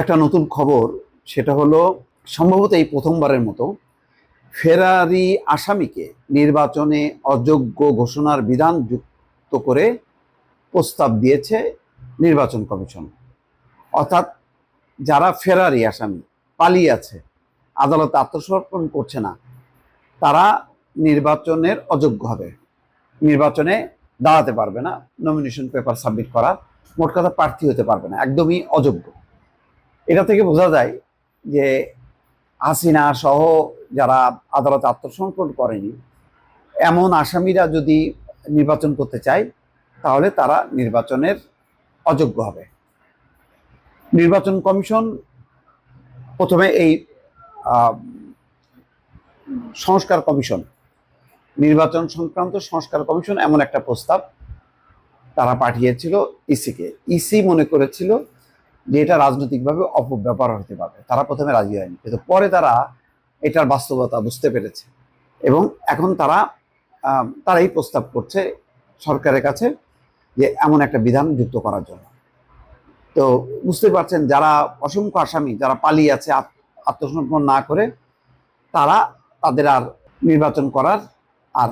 একটা নতুন খবর, সেটা হলো সম্ভবত এই প্রথমবারের মতো ফেরারি আসামিকে নির্বাচনে অযোগ্য ঘোষণার বিধান যুক্ত করে প্রস্তাব দিয়েছে নির্বাচন কমিশন। অর্থাৎ যারা ফেরারি আসামি, পালিয়ে আছে, আদালতে আত্মসমর্পণ করছে না, তারা নির্বাচনের অযোগ্য হবে। নির্বাচনে দাঁড়াতে পারবে না নমিনেশন পেপার সাবমিট করা মোট কথা প্রার্থী হতে পারবে না, একদমই অযোগ্য। এটা থেকে বোঝা যায় যে হাসিনা সহ যারা আদালতে আত্মসমর্পণ করেনি, এমন আসামিরা যদি নির্বাচন করতে চায়, তাহলে তারা নির্বাচনের অযোগ্য হবে। নির্বাচন কমিশন প্রথমে এই সংস্কার কমিশন, নির্বাচন সংক্রান্ত সংস্কার কমিশন এমন একটা প্রস্তাব তারা পাঠিয়েছিল ইসিকে। ইসি মনে করেছিল যে এটা রাজনৈতিকভাবে অপব্যবহার হতে পারে তারা প্রথমে রাজি হয়নি। কিন্তু পরে তারা এটার বাস্তবতা বুঝতে পেরেছে এবং এখন তারা তারাই প্রস্তাব করছে সরকারের কাছে যে এমন একটা বিধান যুক্ত করার জন্য। তো বুঝতে পারছেন, যারা অসংখ্য আসামি, যারা পালিয়ে আছে আত- আত্মসমর্পণ না করে, তারা তাদের আর নির্বাচন করার আর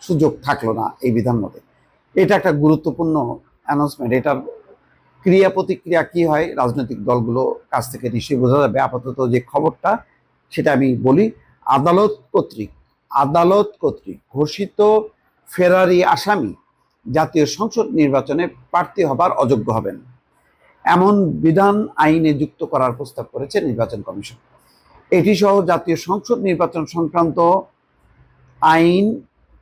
সুযোগ থাকল না এই বিধান মতে। এটা একটা গুরুত্বপূর্ণ অ্যানাউন্সমেন্ট এটার ক্রিয়া প্রতিক্রিয়া কি হয়, রাজনৈতিক দলগুলো কাছ থেকে নিশ্চয়ই বোঝা যাবে। আপাতত যে খবরটা, সেটা আমি বলি, আদালত কর্তৃক আদালত কর্তৃক ঘোষিত ফেরারি আসামি জাতীয় সংসদ নির্বাচনে প্রার্থী হবার অযোগ্য হবেন। এমন বিধান আইনে যুক্ত করার প্রস্তাব করেছে নির্বাচন কমিশন। এটি সহ জাতীয় সংসদ নির্বাচন সংক্রান্ত আইন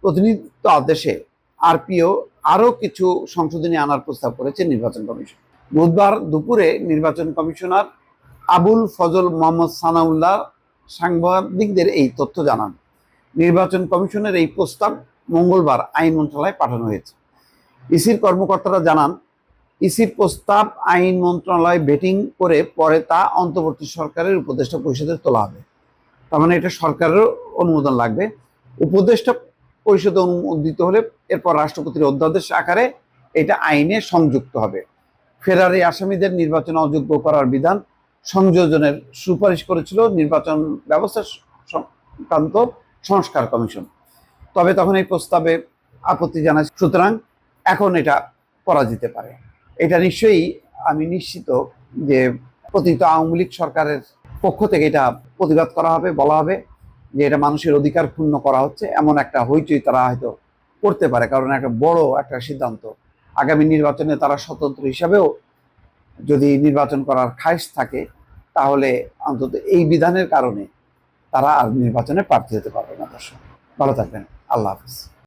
প্রতিনিধিত্ব আদেশে আরপিও আরও কিছু সংশোধনী আনার প্রস্তাব করেছে নির্বাচন কমিশন। বুধবার দুপুরে নির্বাচন কমিশনার আবুল ফজল মোহাম্মদ সানাউল্লাহ সাংবাদিকদের এই তথ্য জানান। নির্বাচন কমিশনের এই প্রস্তাব মঙ্গলবার আইন মন্ত্রণালয়ে পাঠানো হয়েছে। ইসির কর্মকর্তারা জানান, ইসির প্রস্তাব আইন মন্ত্রণালয় বেটিং করে পরে তা অন্তর্বর্তী সরকারের উপদেষ্টা পরিষদে তোলা হবে। তার মানে এটা সরকারেরও অনুমোদন লাগবে। উপদেষ্টা পরিষদে অনুমোদিত হলে এরপর রাষ্ট্রপতির অধ্যাদেশ আকারে এটা আইনে সংযুক্ত হবে। ফেরারি আসামিদের নির্বাচন অযোগ্য করার বিধান সংযোজনের সুপারিশ করেছিল নির্বাচন ব্যবস্থা সংক্রান্ত সংস্কার কমিশন। তবে তখন এই প্রস্তাবে আপত্তি জানায়, সুতরাং এখন এটা করা যেতে পারে। এটা নিশ্চয়ই আমি নিশ্চিত যে পতিত আওয়ামী লীগ সরকারের পক্ষ থেকে এটা প্রতিবাদ করা হবে, বলা হবে যে এটা মানুষের অধিকার ক্ষুণ্ণ করা হচ্ছে। এমন একটা হইচই তারা হয়তো করতে পারে, কারণ একটা বড় একটা সিদ্ধান্ত আগামী নির্বাচনে তারা স্বতন্ত্র হিসাবেও যদি নির্বাচন করার খায়স থাকে, তাহলে অন্তত এই বিধানের কারণে তারা আর নির্বাচনে প্রার্থী হতে পারবে না, দর্শক। ভালো থাকবেন। আল্লাহ হাফিজ।